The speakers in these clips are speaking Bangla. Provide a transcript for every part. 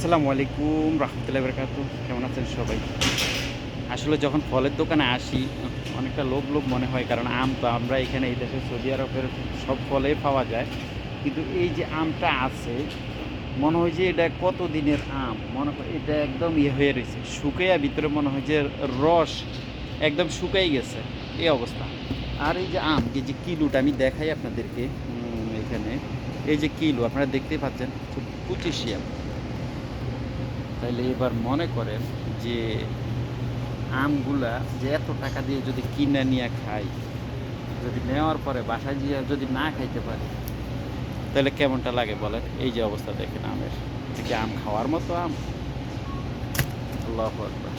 আসসালামু আলাইকুম, রহমতুল্লাহ বরকাত কেমন আছেন সবাই? আসলে যখন ফলের দোকানে আসি, অনেকটা লোভ লোভ মনে হয়, কারণ আম তো আমরা এখানে এই দেশে সৌদি আরবের সব ফলে পাওয়া যায়। কিন্তু এই যে আমটা আছে, মনে হয় যে এটা কত দিনের আম? মনে হয় এটা একদম ইয়ে হয়ে রয়েছে শুকাইয়া ভিতরে মনে হয় যে রস একদম শুকাই গেছে, এই অবস্থা। আর এই যে আম, এই যে কিলোটা আমি দেখাই আপনাদেরকে এখানে। এই যে কিলো, আপনারা দেখতেই পাচ্ছেন পঁচিশি আম তাইলে এবার মনে করেন যে আমগুলা যে এত টাকা দিয়ে যদি কিনে নিয়ে খাই, যদি নেওয়ার পরে বাসায় গিয়ে যদি না খাইতে পারি তাহলে কেমনটা লাগে বলেন? এই যে অবস্থা দেখেন আমের। কি আম খাওয়ার মতো আম।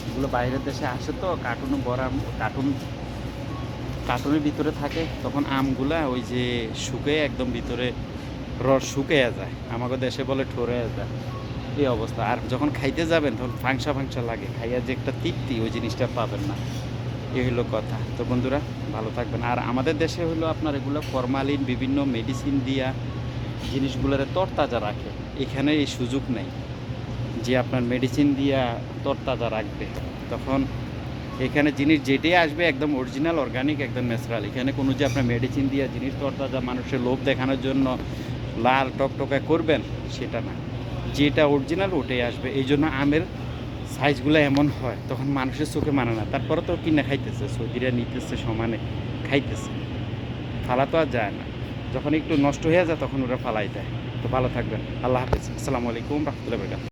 এগুলো বাইরের দেশে আসে তো কার্টুনে বড় আম কার্টুন কার্টুনের ভিতরে থাকে, তখন আমগুলা ওই যে শুকে একদম ভিতরে রস শুকিয়ে যায়। আমাকে দেশে বলে ঠরে যায়। এই অবস্থা। আর যখন খাইতে যাবেন, তখন ফাংসা ফাংসা লাগে। খাইয়া যে একটা তৃপ্তি, ওই জিনিসটা পাবেন না। এই হলো কথা। তো বন্ধুরা, ভালো থাকবেন। আর আমাদের দেশে হলো আপনার এগুলো ফরমালিন, বিভিন্ন মেডিসিন দিয়া জিনিসগুলোরে তরতাজা রাখে। এখানে এই সুযোগ নেই যে আপনার মেডিসিন দিয়া তরতাজা রাখবে। তখন এখানে জিনিস যেটাই আসবে, একদম অরিজিনাল অর্গানিক একদম ন্যাচারাল এখানে কোনো যে আপনার মেডিসিন দিয়া জিনিস তরতাজা, মানুষের লোভ দেখানোর জন্য লাল টকটকা করবেন, সেটা না। যেটা অরিজিনাল ওটাই আসবে। এই জন্য আমের সাইজগুলো এমন হয়, তখন মানুষের চোখে মানে না। তারপরে তো কিনে খাইতেছে, সৌদিরা নিতেছে সমানে, খাইতেছে। ফালা তো আর যায় না। যখন একটু নষ্ট হয়ে যায়, তখন ওরা ফালাই দেয়। তো ভালো থাকবেন। আল্লাহ হাফিজ। আসসালামু আলাইকুম, রহমতুল্লাহ